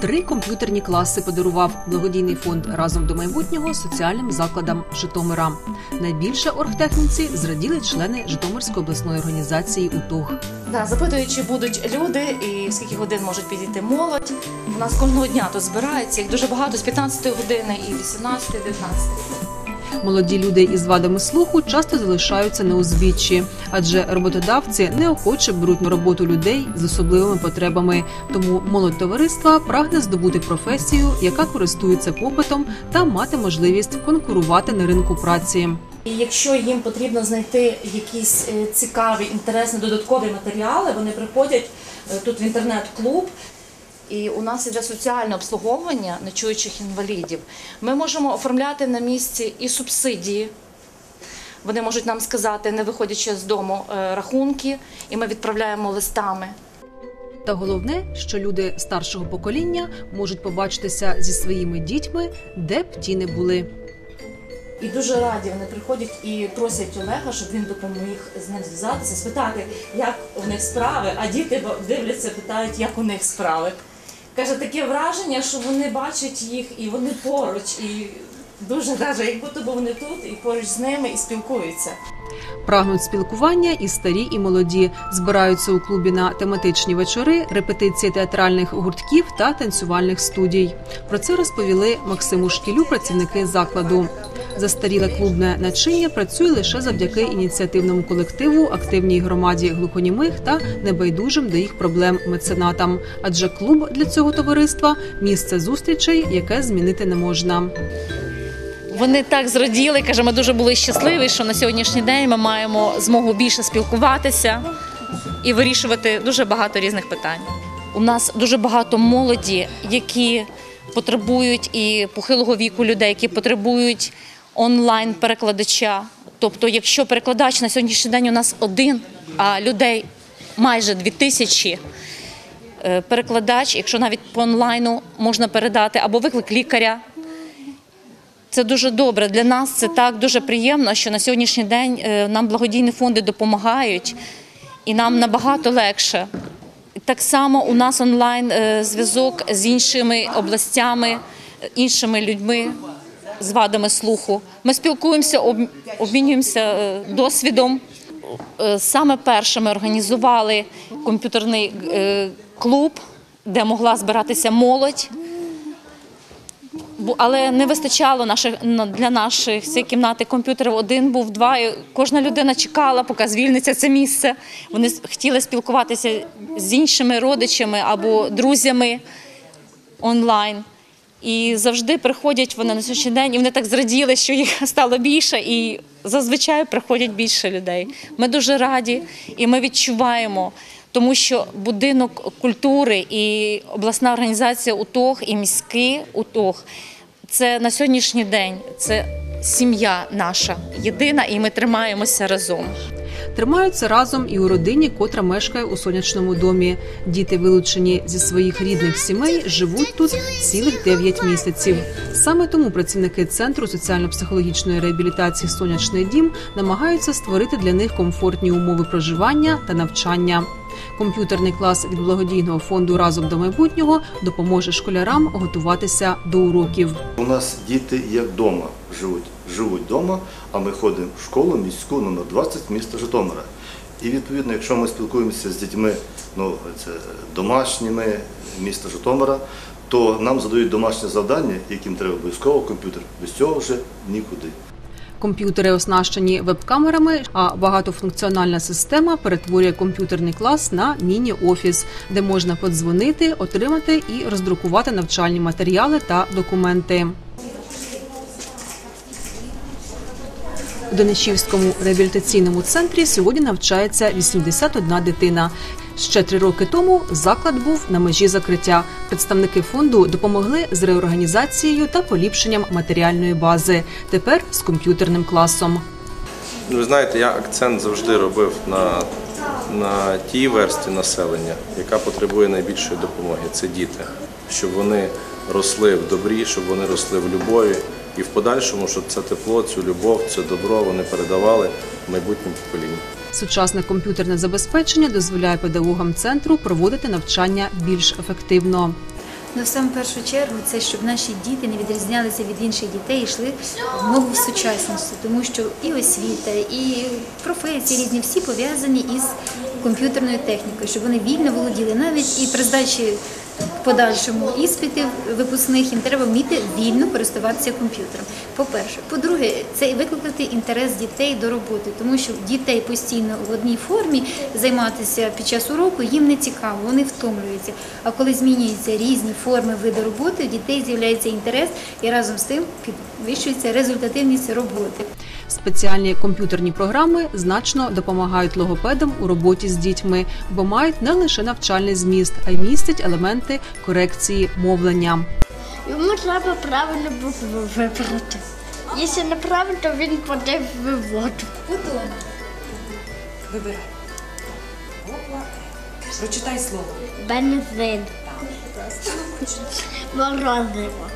Три комп'ютерні класи подарував благодійний фонд разом до майбутнього соціальним закладам Житомира. Найбільше оргтехніці зраділи члени Житомирської обласної організації УТОГ. Да, запитуючи чи будуть люди і скільки годин можуть підійти молодь. У нас кожного дня тут збирається їх дуже багато з 15 години і 18 19 Молоді люди із вадами слуху часто залишаються на узбіччі, адже роботодавці неохоче беруть на роботу людей з особливими потребами. Тому молодь товариства прагне здобути професію, яка користується попитом, та мати можливість конкурувати на ринку праці. Якщо їм потрібно знайти якісь е, цікаві, інтересні додаткові матеріали, вони приходять е, тут в інтернет-клуб. І у нас іде соціальне обслуговування нечуючих інвалідів. Ми можемо оформляти на місці і субсидії. Вони можуть нам сказати, не виходячи з дому, е, рахунки, і ми відправляємо листами. Та головне, що люди старшого покоління можуть побачитися зі своїми дітьми, де б ті не були. І дуже раді вони приходять і просять Олега, щоб він допоміг з ним зв'язатися, спитати, як у них справи. А діти дивляться, питають, як у них справи. Каже, таке враження, що вони бачать їх і вони поруч, і дуже даже, як будто б вони тут і поруч з ними і спілкуються. Прагнуть спілкування і старі, і молоді збираються у клубі на тематичні вечори, репетиції театральних гуртків та танцювальних студій. Про це розповіли Максиму Шкілю, працівники закладу. Застаріле клубне начиння працює лише завдяки ініціативному колективу, активній громаді глухонімих та небайдужим до їх проблем меценатам. Адже клуб для цього товариства місце зустрічей, яке змінити не можна. Вони так зраділи, каже, ми дуже були щасливі, що на сьогоднішній день ми маємо змогу більше спілкуватися і вирішувати дуже багато різних питань. У нас дуже багато молоді, які потребують і похилого віку людей, які потребують онлайн-перекладача. Тобто, якщо перекладач на сьогоднішній день у нас один, а людей майже дві тисячі. е, Перекладач, якщо навіть по онлайну можна передати, або виклик лікаря, це дуже добре для нас. Це так дуже приємно, що на сьогоднішній день е, нам благодійні фонди допомагають, і нам набагато легше. Так само у нас онлайн е, зв'язок з іншими областями, іншими людьми з вадами слуху. Ми спілкуємося, обмінюємося е, досвідом. Е, Саме перше ми організували комп'ютерний е, клуб, де могла збиратися молодь. Але не вистачало наших на- для наших цієї кімнати комп'ютерів. Один був, два. І кожна людина чекала, поки звільниться це місце. Вони хотіли спілкуватися з іншими родичами або друзями онлайн. І завжди приходять вони на сьогоднішній день, і вони так зраділи, що їх стало більше, і зазвичай приходять більше людей. Ми дуже раді і ми відчуваємо, тому що будинок культури і обласна організація УТОГ і міський УТОГ це на сьогоднішній день це сім'я наша єдина, і ми тримаємося разом. Тримаються разом і у родині, котра мешкає у сонячному домі. Діти, вилучені зі своїх рідних сімей, живуть тут цілих 9 місяців. Саме тому працівники центру соціально-психологічної реабілітації Сонячний дім намагаються створити для них комфортні умови проживання та навчання. Комп'ютерний клас від благодійного фонду разом до майбутнього допоможе школярам готуватися до уроків. У нас діти як вдома живуть, живуть вдома, а ми ходимо в школу міську номер 20 міста Житомира. І відповідно, якщо ми спілкуємося з дітьми ну, це домашніми міста Житомира, то нам задають домашнє завдання, яким треба обов'язково комп'ютер. Без цього вже нікуди. Комп'ютери оснащені веб-камерами, а багатофункціональна система перетворює комп'ютерний клас на міні-офіс, де можна подзвонити, отримати і роздрукувати навчальні матеріали та документи. У Денищівському реабілітаційному центрі сьогодні навчається 81 дитина. Ще три роки тому заклад був на межі закриття. Представники фонду допомогли з реорганізацією та поліпшенням матеріальної бази. Тепер з комп'ютерним класом. Ви знаєте, я акцент завжди робив на, на тій версті населення, яка потребує найбільшої допомоги. Це діти, щоб вони росли в добрі, щоб вони росли в любові. І в подальшому, щоб це тепло, цю любов, це добро вони передавали майбутнім поколінням. Сучасне комп'ютерне забезпечення дозволяє педагогам центру проводити навчання більш ефективно. Ну, в саму першу чергу, це щоб наші діти не відрізнялися від інших дітей і йшли в ногу в сучасності, тому що і освіта, і професії різні всі пов'язані із комп'ютерною технікою, щоб вони вільно володіли навіть і при здачі в подальшому іспитів випускних їм треба вміти вільно користуватися комп'ютером. По-перше, по-друге, це викликати інтерес дітей до роботи, тому що дітей постійно в одній формі займатися під час уроку їм не цікаво, вони втомлюються. А коли змінюються різні форми виду роботи, у дітей з'являється інтерес і разом з тим підвищується результативність роботи. Спеціальні комп'ютерні програми значно допомагають логопедам у роботі з дітьми, бо мають не лише навчальний зміст, а й містять елементи корекції мовлення. Йому треба правильно букву вибрати. Якщо неправильно, то він подив в воду. Вибирай. Прочитай слово. Бензин. Морозиво.